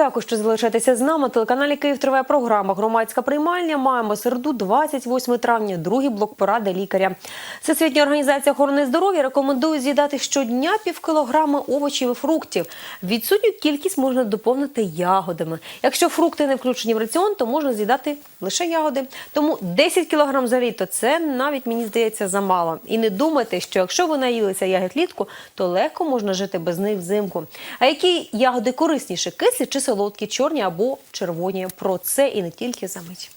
Дякую, що залишаєтеся з нами. Телеканалі Київ триває програма Громадська приймальня. Маємо середу, 28 травня, другий блок поради лікаря. Всесвітня організація охорони здоров'я рекомендує з'їдати щодня пів кілограма овочів і фруктів. Відсутню кількість можна доповнити ягодами. Якщо фрукти не включені в раціон, то можна з'їдати лише ягоди. Тому 10 кілограм за літо це навіть мені здається замало. І не думайте, що якщо ви наїлися ягід літку, то легко можна жити без них взимку. А які ягоди корисніше, кислі чи солодкі, чорні або червоні? Про це і не тільки за мить.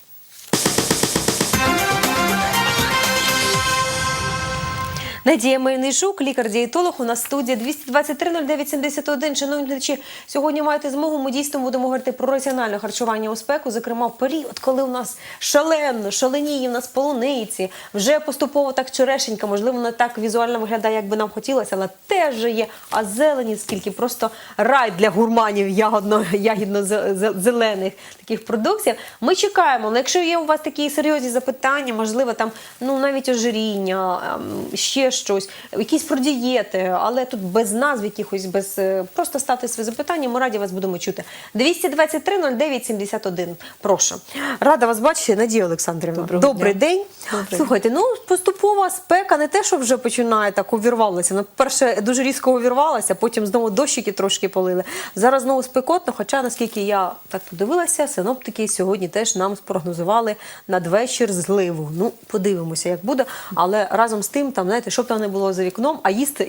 Надія Мельничук, лікар-дієтолог. У нас студія 223-09-71. Шановні глядачі, сьогодні маєте змогу. Ми дійсно будемо говорити про раціональне харчування у спеку, зокрема в період, коли у нас шалено, шаленіє, у нас полуниці, вже поступово так черешенька, можливо, не так візуально виглядає, як би нам хотілося, але теж є. А зелені скільки просто рай для гурманів ягодно, ягідно-зелених таких продуктів. Ми чекаємо. Але якщо є у вас такі серйозні запитання, можливо, там ну навіть ожиріння, ем, ще щось, якісь про дієти, але тут без назв якихось, без е, просто ставте свої запитання. Ми раді вас будемо чути. 223 09 71. Прошу. Рада вас бачити, Надія Олександрівна. Доброго Добрий дня. день. Добрий. Слухайте, ну поступова спека не те, що вже починає так увірвалася. Ну, перше дуже різко увірвалася, потім знову дощики трошки полили. Зараз знову спекотно. Хоча, наскільки я так подивилася, синоптики сьогодні теж нам спрогнозували надвечір зливу. Ну, подивимося, як буде. Але разом з тим, там знаєте, що б там не було за вікном, а їсти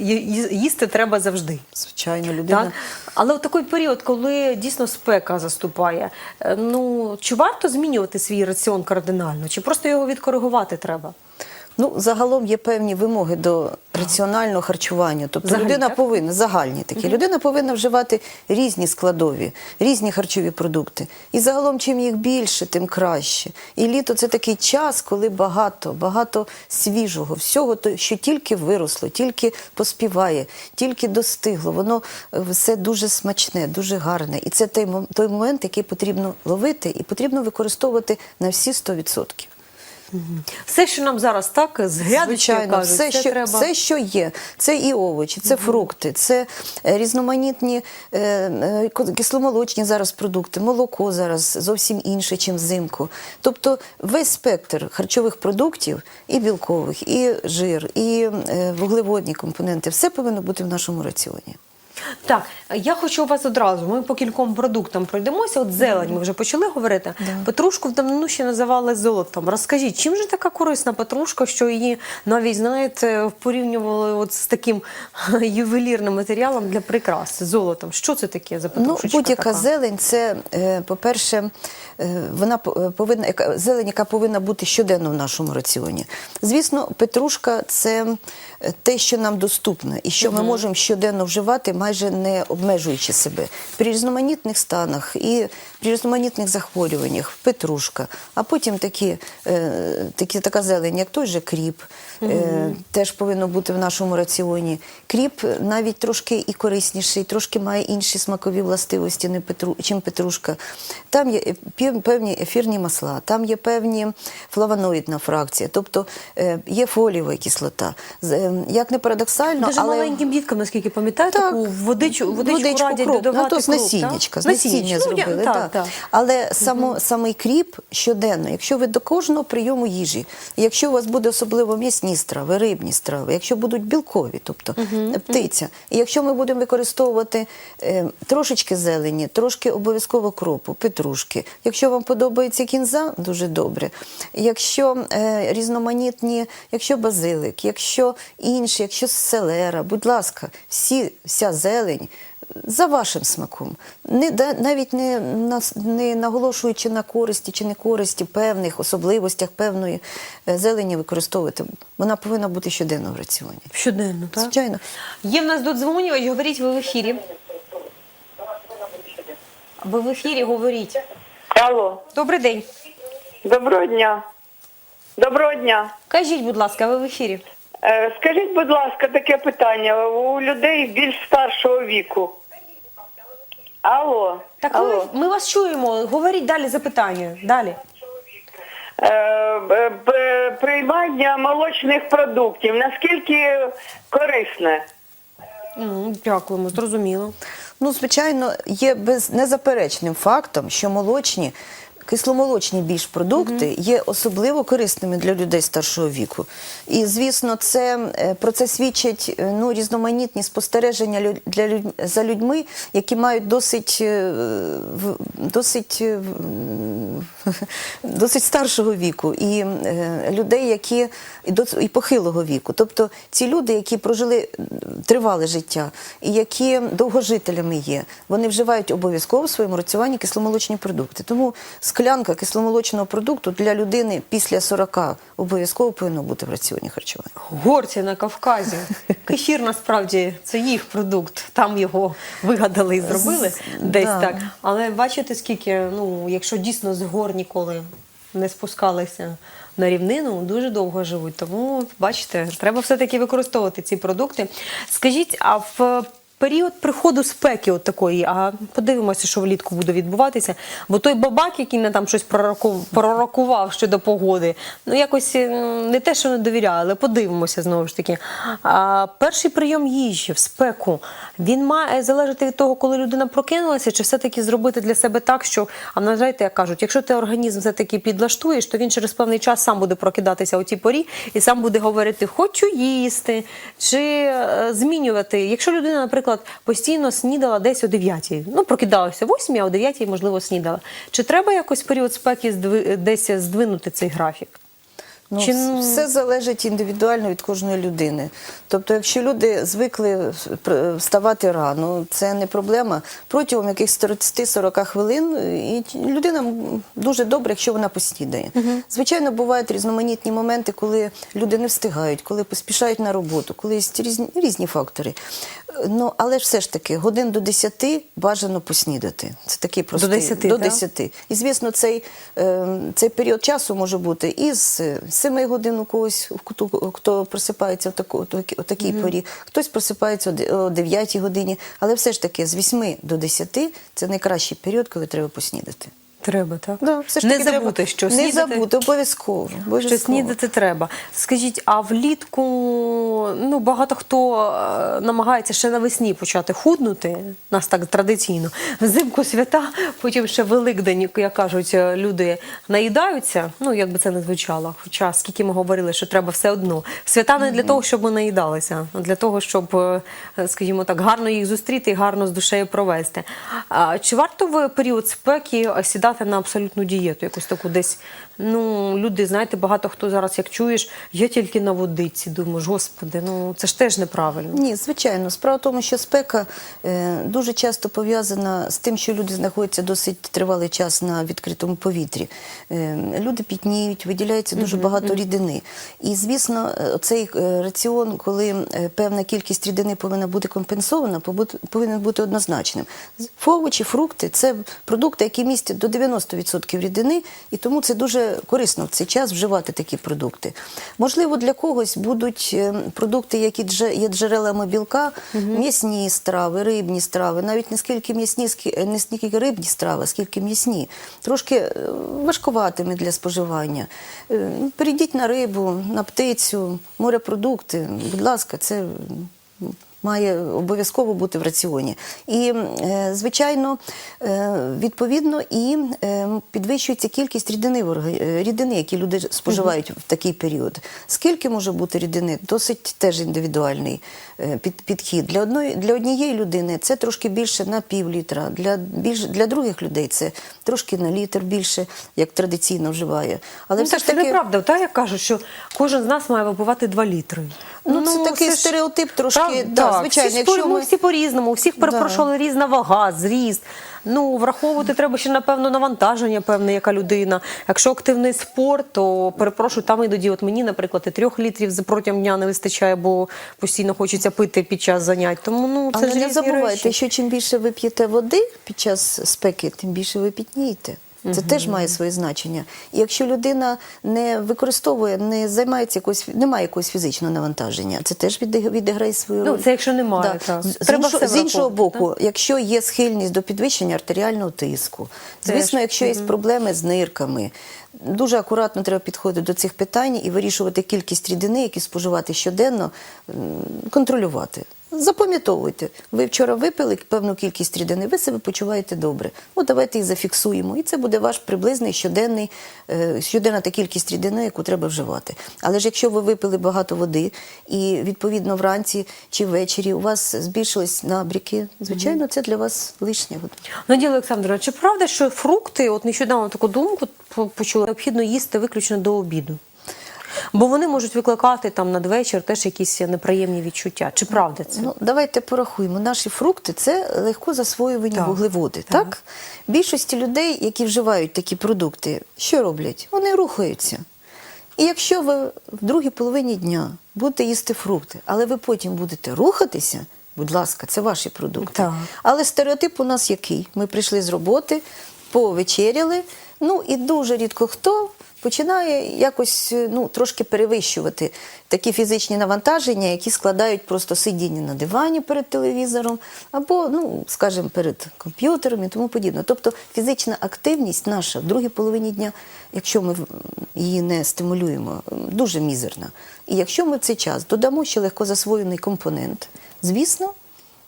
їсти треба завжди. Звичайно, людина. Так? Але в такий період, коли дійсно спека заступає, е, ну чи варто змінювати свій раціон кардинально, чи просто його відкоригувати треба? Ну, загалом є певні вимоги до раціонального харчування. Тобто Взагалі, людина так? повинна загальні такі. Людина повинна вживати різні складові, різні харчові продукти. І загалом, чим їх більше, тим краще. І літо це такий час, коли багато, багато свіжого, всього, то, що тільки виросло, тільки поспіває, тільки достигло. Воно е, все дуже смачне, дуже гарне. І це той момент, який потрібно ловити і потрібно використовувати на всі 100%. Все, що нам зараз так з грядочки Звичайно, кажуть, все, що, треба. все, що є, це і овочі, це фрукти, це е, різноманітні е, е, кисломолочні зараз продукти, молоко зараз зовсім інше, ніж взимку. Тобто весь спектр харчових продуктів, і білкових, і жир, і е, вуглеводні компоненти, все повинно бути в нашому раціоні. Так, я хочу у вас одразу. Ми по кільком продуктам пройдемося. От зелень ми вже почали говорити. Петрушку в давнину ще називали золотом. Розкажіть, чим же така корисна петрушка, що її навіть знаєте порівнювали от з таким ювелірним матеріалом для прикрас золотом? Що це таке за Ну, будь-яка така? зелень, це, е, по-перше, е, вона е, повинна, зелень, яка повинна бути щоденно в нашому раціоні. Звісно, петрушка це те, що нам доступно, і що ми можемо щоденно вживати, майже не обмежуючи себе. При різноманітних станах і при різноманітних захворюваннях петрушка, а потім такі, е, такі, така зелень, як той же кріп, е, теж повинно бути в нашому раціоні. Кріп навіть трошки і корисніший, трошки має інші смакові властивості, не петру, чим петрушка. Там є певні ефірні масла, там є певні флавоноїдна фракція, тобто е, є фолієва кислота. Як не парадоксально, Дуже але маленьким діткам, наскільки пам'ятаю, Так. таку водичку, водичку, Водичку, радять кроп. додавати Ну, то з насіннячка, з насіння Ну, я- зробили. так, так. так. Але само, самий кріп щоденно, якщо ви до кожного прийому їжі, якщо у вас буде особливо м'ясні страви, рибні страви, якщо будуть білкові, тобто птиця, і якщо ми будемо використовувати е, трошечки зелені, трошки обов'язково кропу, петрушки, якщо вам подобається кінза, дуже добре. Якщо е, різноманітні, якщо базилик, якщо інші, якщо селера, будь ласка, всі, вся зелень за вашим смаком, не да- навіть не нас- не наголошуючи на користі чи не користі певних особливостях певної е, зелені використовувати. Вона повинна бути щоденно в раціоні. Щоденно, так? Звичайно. Є в нас додзвонювач, говоріть ви в ефірі. Ви в ефірі говоріть. Алло, Добрий день. доброго дня. Доброго дня. Кажіть, будь ласка, ви в ефірі. Е, скажіть, будь ласка, таке питання у людей більш старшого віку. Алло. Так Алло. ви, ми вас чуємо. Говоріть далі запитання. Далі. Е, б- б- приймання молочних продуктів наскільки корисне? Ну, дякуємо, зрозуміло. Ну, звичайно, є без незаперечним фактом, що молочні. Кисломолочні більш продукти є особливо корисними для людей старшого віку. І, звісно, це е, про це свідчать е, ну, різноманітні спостереження лю- для за людьми, які мають досить, е, досить, досить старшого віку, і людей, які і похилого віку. Тобто ці люди, які прожили тривале життя і які довгожителями є, вони вживають обов'язково в своєму раціоні кисломолочні продукти. Тому склянка кисломолочного продукту для людини після 40 обов'язково повинна бути в раціоні харчування. Горці на Кавказі. Кефір насправді це їх продукт. Там його вигадали і зробили десь да. так. Але бачите, скільки, ну, якщо дійсно з гор ніколи не спускалися на рівнину, дуже довго живуть. Тому, бачите, треба все-таки використовувати ці продукти. Скажіть, а в період приходу спеки от такої, а подивимося, що влітку буде відбуватися. Бо той бабак, який не там щось пророку- пророкував щодо погоди, ну якось не те, що не довіряю, але подивимося знову ж таки. А, перший прийом їжі в спеку він має залежати від того, коли людина прокинулася, чи все-таки зробити для себе так, що а на знаєте, як кажуть, якщо ти організм все-таки підлаштуєш, то він через певний час сам буде прокидатися у тій порі і сам буде говорити, хочу їсти, чи е, змінювати. Якщо людина, наприклад, постійно снідала десь о 9, ну прокидалася о 8, а о 9, можливо, снідала. Чи треба якось період спеки десь здвинути цей графік? Ну, Чи, Все залежить індивідуально від кожної людини. Тобто, якщо люди звикли вставати рано, це не проблема. Протягом якихось 30-40 хвилин і людина дуже добре, якщо вона поснідає. Звичайно, бувають різноманітні моменти, коли люди не встигають, коли поспішають на роботу, коли є різні, різні фактори. Ну, але ж все ж таки, годин до 10 бажано поснідати. Це такий простий. 10, до так? 10. І звісно, цей, е, цей період часу може бути із 7 годин у когось, хто, хто просипається в таку, о такі- о такій порі, хтось просипається о 9 годині, але все ж таки з 8 до 10 це найкращий період, коли треба поснідати. Треба, так? Да, все ж не таки забути, треба, що не забути, обов'язково. Що снідати треба. Скажіть, а влітку ну багато хто е, намагається ще навесні почати худнути, нас так традиційно. Взимку свята, потім ще Великдень, як кажуть, е, люди наїдаються. Ну як би це не звучало. Хоча скільки ми говорили, що треба все одно. Свята не для того, щоб ми наїдалися, а для того, щоб, е, скажімо так, гарно їх зустріти і гарно з душею провести. А чи варто в період спеки е, сідати на абсолютну дієту, якусь таку десь? Ну, люди, знаєте, багато хто зараз, як чуєш, я тільки на водиці, думаєш, господи, ну це ж теж неправильно. Ні, звичайно. Справа в тому, що спека е, дуже часто пов'язана з тим, що люди знаходяться досить тривалий час на відкритому повітрі. Е, люди пітніють, виділяється дуже багато рідини. І, звісно, цей е, раціон, коли е, певна кількість рідини повинна бути компенсована, повинен бути однозначним. Овочі, фрукти це продукти, які містять до 90% рідини, і тому це дуже корисно в цей час вживати такі продукти. Можливо, для когось будуть е, продукти, які є джерелами білка, м'ясні страви, рибні страви, навіть не скільки м'ясні, е, не скільки рибні страви, скільки м'ясні. Трошки е, важкуватими для споживання. Е, Перейдіть на рибу, на птицю, морепродукти. Будь ласка, це має обов'язково бути в раціоні. І, е, звичайно, е, відповідно, і підвищується кількість рідини, в е, рідини, які люди споживають в такий період. Скільки може бути рідини? Досить теж індивідуальний під, підхід. Для, одної, для однієї людини це трошки більше на пів літра, для, більш, для других людей це трошки на літр більше, як традиційно вживає. Але Ну, все ж це таки... неправда, так як кажуть, що кожен з нас має випивати 2 літри. Ну, це такий ж- стереотип трошки, Прав- да, так, звичайно, Всі, якщо ми всі по-різному, у всіх перепрошували різна вага, зріст. Ну, враховувати треба ще, напевно, навантаження, певне, яка людина. Якщо активний спорт, то перепрошую, там іноді, от мені, наприклад, і трьох літрів протягом дня не вистачає, бо постійно хочеться пити під час занять. Тому ну це Але ж не забувайте, речі. що чим більше ви п'єте води під час спеки, тим більше ви пітнієте. Це теж має своє значення. І якщо людина не використовує, не займається якось, немає якогось фізичного навантаження, це теж відіграє, свою Ну, це якщо немає, так. З, з Треба іншого, з іншого боку, якщо є схильність до підвищення артеріального тиску, звісно, якщо є проблеми з нирками, дуже акуратно треба підходити до цих питань і вирішувати кількість рідини, які споживати щоденно, контролювати. Запам'ятовуйте. Ви вчора випили певну кількість рідини, ви себе почуваєте добре. От давайте їх зафіксуємо. І це буде ваш приблизний щоденний, е, щоденна та кількість рідини, яку треба вживати. Але ж якщо ви випили багато води, і відповідно вранці чи ввечері у вас збільшились набріки, звичайно, це для вас лишнє. От. Надія Олександровна, чи правда, що фрукти, от нещодавно таку думку почула, необхідно їсти виключно до обіду? Бо вони можуть викликати там надвечір теж якісь неприємні відчуття. Чи правда це? Ну, давайте порахуємо. Наші фрукти це легко засвоювані Так, вуглеводи. так. Так. Більшості людей, які вживають такі продукти, що роблять? Вони рухаються. І якщо ви в другій половині дня будете їсти фрукти, але ви потім будете рухатися, будь ласка, це ваші продукти. Так. Але стереотип у нас який? Ми прийшли з роботи, повечеряли, ну і дуже рідко хто починає якось е, ну, трошки перевищувати такі фізичні навантаження, які складають просто сидіння на дивані перед телевізором, або, ну, скажімо, перед комп'ютером і тому подібне. Тобто фізична активність наша в другій половині дня, якщо ми її не стимулюємо, дуже мізерна. І якщо ми в цей час додамо ще легко засвоєний компонент, звісно,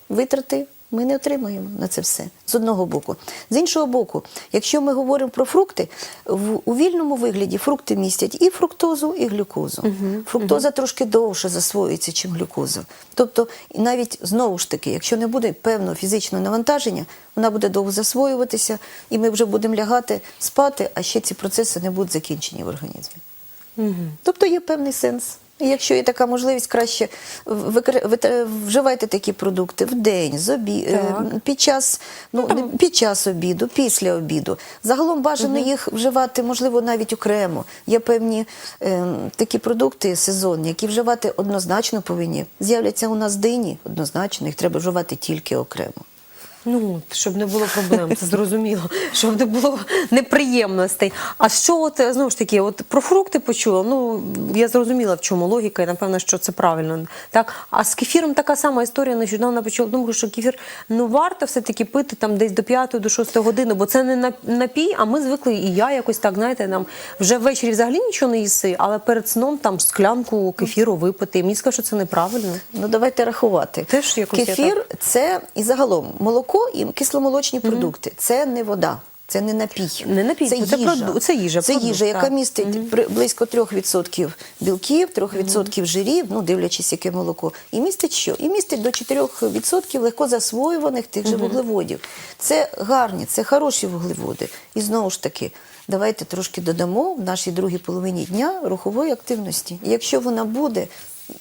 витрати ми не отримаємо на це все з одного боку. З іншого боку, якщо ми говоримо про фрукти, в, у вільному вигляді фрукти містять і фруктозу, і глюкозу. Фруктоза трошки довше засвоюється, ніж глюкоза. Тобто, і навіть знову ж таки, якщо не буде певного фізичного навантаження, вона буде довго засвоюватися, і ми вже будемо лягати спати, а ще ці процеси не будуть закінчені в організмі. Тобто є певний сенс. Якщо є така можливість, краще вживайте такі продукти в день, з обі... е, під час ну, не під час обіду, після обіду. Загалом бажано їх вживати, можливо, навіть окремо. Є певні е, такі продукти сезонні, які вживати однозначно повинні. З'являться у нас дині, однозначно, їх треба вживати тільки окремо. Ну, щоб не було проблем, це зрозуміло, щоб не було неприємностей. А що от е, знову ж таки, от про фрукти почула? Ну я зрозуміла, в чому логіка, і напевно, що це правильно. Так, а з кефіром така сама історія. Нещодавно почула думку, що кефір ну варто все таки пити там десь до 5 до 6 години, бо це не нап- напій. А ми звикли, і я якось так знаєте, нам вже ввечері взагалі нічого не їси, але перед сном там склянку кефіру випити. Мені скажуть, що це неправильно. Ну давайте рахувати. Теж якось я Кефір це і загалом молоко і кисломолочні продукти. Це не вода. Це не напій. Не напій, це це їжа. проду- це їжа, Це продукт, їжа, яка так. містить при- близько 3% білків, 3% жирів, ну дивлячись, яке молоко. І містить що? І містить до 4% легко засвоюваних тих же вуглеводів. Це гарні, це хороші вуглеводи. І знову ж таки, давайте трошки додамо в нашій другій половині дня рухової активності. І якщо вона буде,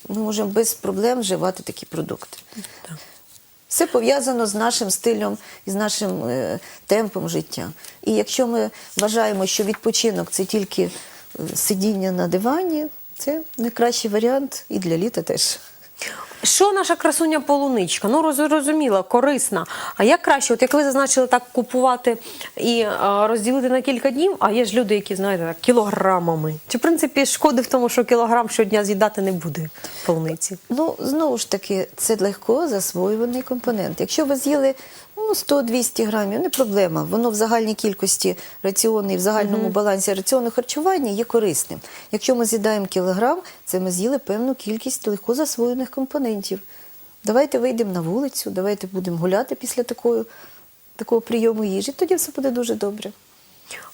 ми можемо без проблем вживати такі продукти. Все пов'язано з нашим стилем і з нашим е, темпом життя. І якщо ми вважаємо, що відпочинок це тільки е, сидіння на дивані, це найкращий варіант і для літа теж. Що наша красуня полуничка? Ну розуміла, корисна. А як краще, от як ви зазначили, так купувати і а, розділити на кілька днів? А є ж люди, які знаєте, так, кілограмами. Чи в принципі шкоди в тому, що кілограм щодня з'їдати не буде полуниці? Ну, знову ж таки, це легко засвоюваний компонент. Якщо ви з'їли ну, 100-200 грамів, не проблема. Воно в загальній кількості раціону і в загальному балансі раціону харчування є корисним. Якщо ми з'їдаємо кілограм, це ми з'їли певну кількість легко засвоєних компонентів. Давайте вийдемо на вулицю, давайте будемо гуляти після такої, такого прийому їжі, тоді все буде дуже добре.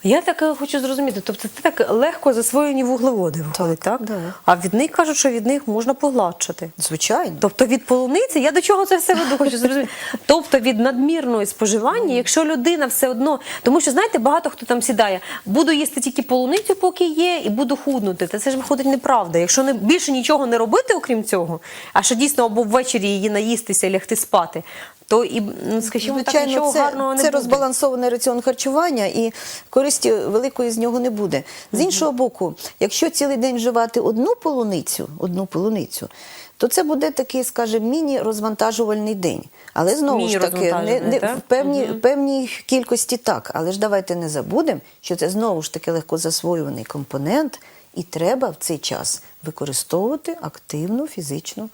Я так е, хочу зрозуміти. Тобто це так легко засвоєні вуглеводи виходить, так? да. А від них кажуть, що від них можна погладшати. Звичайно. Тобто від полуниці, я до чого це все веду, хочу зрозуміти. Тобто від надмірного споживання, якщо людина все одно, тому що знаєте, багато хто там сідає, буду їсти тільки полуницю, поки є, і буду худнути. Та це ж виходить неправда. Якщо не більше нічого не робити, окрім цього, а що дійсно або ввечері її наїстися лягти спати, то і ну, скажімо так, нічого це, гарного не це буде. розбалансований раціон харчування і користі великої з нього не буде. З іншого боку, якщо цілий день вживати одну полуницю, одну полуницю, то це буде такий, скажімо, міні-розвантажувальний день. Але знову ж таки, не, не, так? в певній, певній кількості так. Але ж давайте не забудемо, що це знову ж таки легко засвоюваний компонент, і треба в цей час використовувати активну фізичну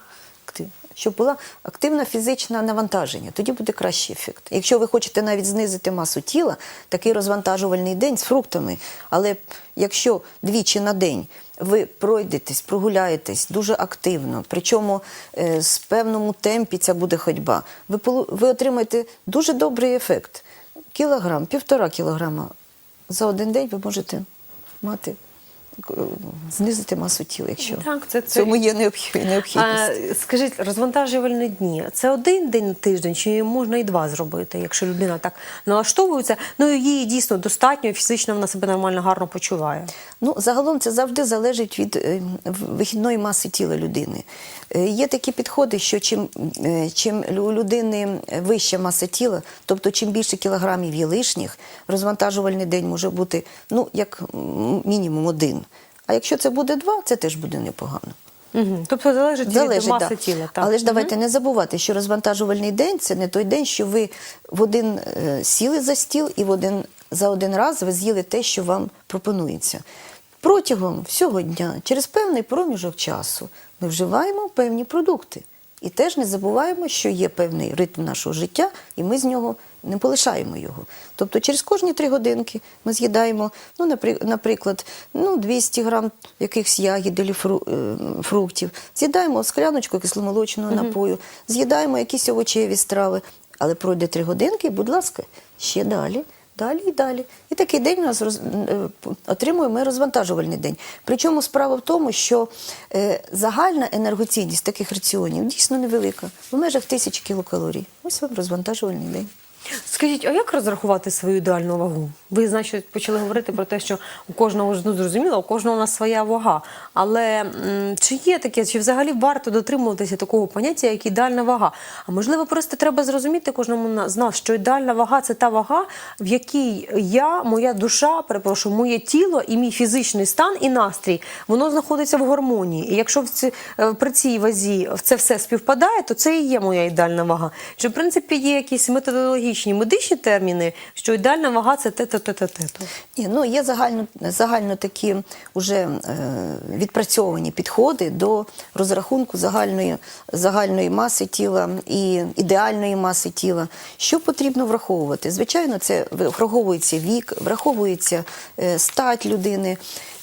активність. Щоб була активна фізична навантаження. Тоді буде кращий ефект. Якщо ви хочете навіть знизити масу тіла, такий розвантажувальний день з фруктами. Але якщо двічі на день ви пройдетесь, прогуляєтесь дуже активно, причому е, з певному темпі ця буде ходьба, ви, ви отримаєте дуже добрий ефект. Кілограм, півтора кілограма за один день ви можете мати знизити масу тіла, якщо Так, це- це- цьому є необхід- необхідність. А, скажіть, розвантажувальні дні це один день на тиждень, чи можна і два зробити, якщо людина так налаштовується? Ну їй дійсно достатньо, фізично вона себе нормально гарно почуває. Ну, загалом це завжди залежить від е, вихідної маси тіла людини. Е, Є такі підходи, що чим, е, чим у людини вища маса тіла, тобто чим більше кілограмів є лишніх, розвантажувальний день може бути ну, як мінімум один. А якщо це буде два, це теж буде непогано. Угу. Тобто залежить, від маси да. тіла. Так. Але ж давайте не забувати, що розвантажувальний день це не той день, що ви в один е, сіли за стіл і в один, за один раз ви з'їли те, що вам пропонується. Протягом всього дня, через певний проміжок часу, ми вживаємо певні продукти. І теж не забуваємо, що є певний ритм нашого життя, і ми з нього не полишаємо його. Тобто через кожні три годинки ми з'їдаємо, ну, напри- наприклад, ну, 200 грам якихось ягід або фру, е, фруктів, з'їдаємо скляночку кисломолочного напою, з'їдаємо якісь овочеві страви. Але пройде три годинки, будь ласка, ще далі. Далі і далі. І такий день у нас роз, е, отримуємо ми розвантажувальний день. Причому справа в тому, що е, загальна енергоцінність таких раціонів дійсно невелика, в межах тисячі кілокалорій. Ось вам розвантажувальний день. Скажіть, а як розрахувати свою ідеальну вагу? Ви, значить, почали говорити про те, що у кожного ну, зрозуміло, у кожного у нас своя вага. Але чи є таке, чи взагалі варто дотримуватися такого поняття, як ідеальна вага? А можливо, просто треба зрозуміти кожному з нас, що ідеальна вага це та вага, в якій я, моя душа, перепрошую, моє тіло і мій фізичний стан і настрій, воно знаходиться в гармонії. І якщо в ці, е, при цій вазі це все співпадає, то це і є моя ідеальна вага. Що в принципі є якісь методологічні медичні терміни, що ідеальна вага це те-то, те-то, те-то. Ні, ну є загально, загально такі вже е, відпрацьовані підходи до розрахунку загальної, загальної маси тіла і ідеальної маси тіла. Що потрібно враховувати? Звичайно, це враховується вік, враховується е, стать людини.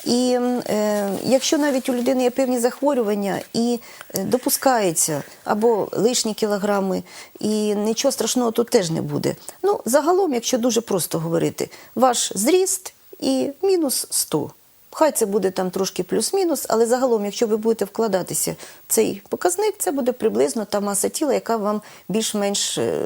І е, якщо навіть у людини є певні захворювання і е, допускається або лишні кілограми, і нічого страшного тут теж не буде. Ну, загалом, якщо дуже просто говорити, ваш зріст і мінус 100. Хай це буде там трошки плюс-мінус, але загалом, якщо ви будете вкладатися в цей показник, це буде приблизно та маса тіла, яка вам більш-менш е,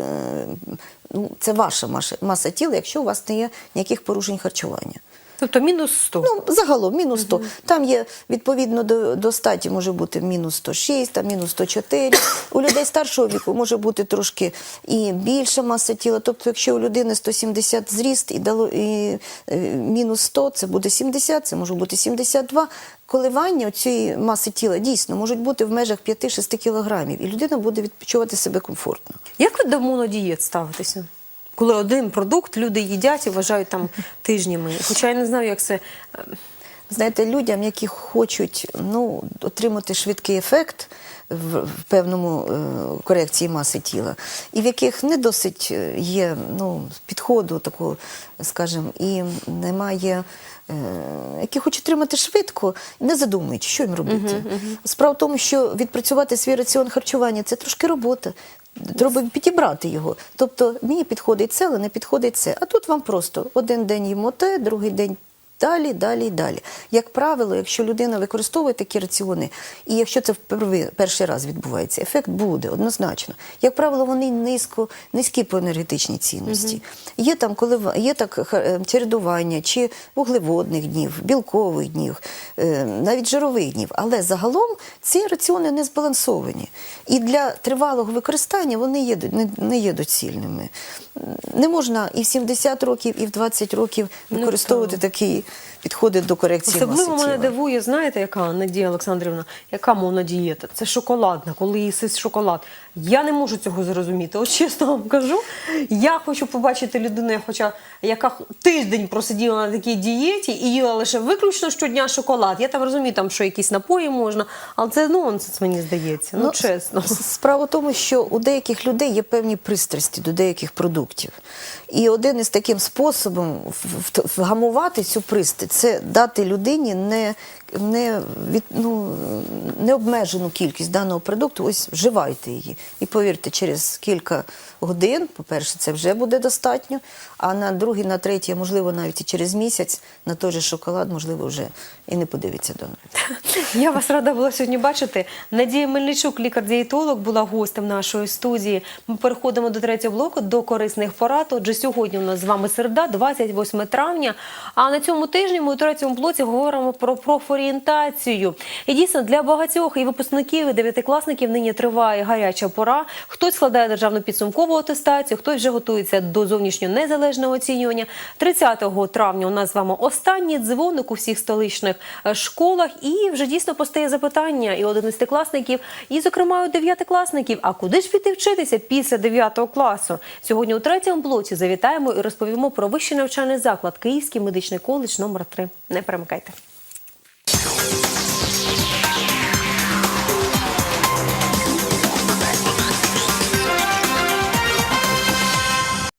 ну, це ваша маса- маса тіла, якщо у вас не є ніяких порушень харчування. Тобто мінус 100. Ну, загалом мінус 100. Там є відповідно до, до статі може бути мінус 106, там мінус 104. У людей старшого віку може бути трошки і більша маса тіла. Тобто, якщо у людини 170 зріст і дало і, е, мінус 100, це буде 70, це може бути 72. Коливання цієї маси тіла дійсно можуть бути в межах 5-6 кілограмів, і людина буде відпочивати себе комфортно. Як ви до монодієт ставитеся? Коли один продукт люди їдять і вважають там тижнями. Хоча я не знаю, як це. е, Знаєте, людям, які хочуть ну, отримати швидкий ефект в, в певному е, корекції маси тіла, і в яких не досить е, є ну, підходу такого, скажімо, і немає. е, Які хочуть отримати швидко, не задумуючи, що їм робити. Справа в тому, що відпрацювати свій раціон харчування це трошки робота. Треба підібрати його. Тобто мені підходить це, але не підходить це. А тут вам просто один день їмо те, другий день далі, далі і далі. Як правило, якщо людина використовує такі раціони, і якщо це вперве- перший раз відбувається, ефект буде однозначно. Як правило, вони низько, низькі по енергетичній цінності. Є там коли є так е, чередування чи вуглеводних днів, білкових днів, е, навіть жирових днів. Але загалом ці раціони не збалансовані. І для тривалого використання вони є, не, не є доцільними. Не можна і в 70 років, і в 20 років Ну, використовувати такі підходи до корекції Особливо мене дивує, знаєте, яка Надія Олександрівна, яка монодієта? Це шоколадна, коли їсти шоколад. Я не можу цього зрозуміти. От чесно вам кажу. Я хочу побачити людину, хоча яка тиждень просиділа на такій дієті і їла лише виключно щодня шоколад. Я там розумію, там що якісь напої можна, але це нонсенс, мені здається. Ну, чесно. Справа в тому, що у деяких людей є певні пристрасті до деяких продуктів. І один із таким способом вгамувати цю пристрасть це дати людині не, не, від, ну, необмежену кількість даного продукту, ось вживайте її. І повірте, через кілька годин, по-перше, це вже буде достатньо, а на другий, на третій, можливо, навіть і через місяць на той же шоколад, можливо, вже і не подивиться до нас. Я вас рада була сьогодні бачити. Надія Мельничук, лікар-дієтолог, була гостем нашої студії. Ми переходимо до третього блоку до корисних порад. Отже, сьогодні у нас з вами середа, 28 травня. А на цьому тижні ми у третьому блоці говоримо про профорієнтацію. І дійсно для багатьох і випускників, і дев'ятикласників нині триває гаряча пора. Хтось складає державну підсумкову атестацію, хтось вже готується до зовнішнього незалежного оцінювання. 30 травня у нас з вами останній дзвоник у всіх столичних е, школах, і вже дійсно постає запитання і одинадцятикласників, і зокрема у дев'ятикласників. А куди ж піти вчитися після 9 класу? Сьогодні у третьому блоці завітаємо і розповімо про вищий навчальний заклад Київський медичний коледж номер 3 Не перемикайте. Thank you.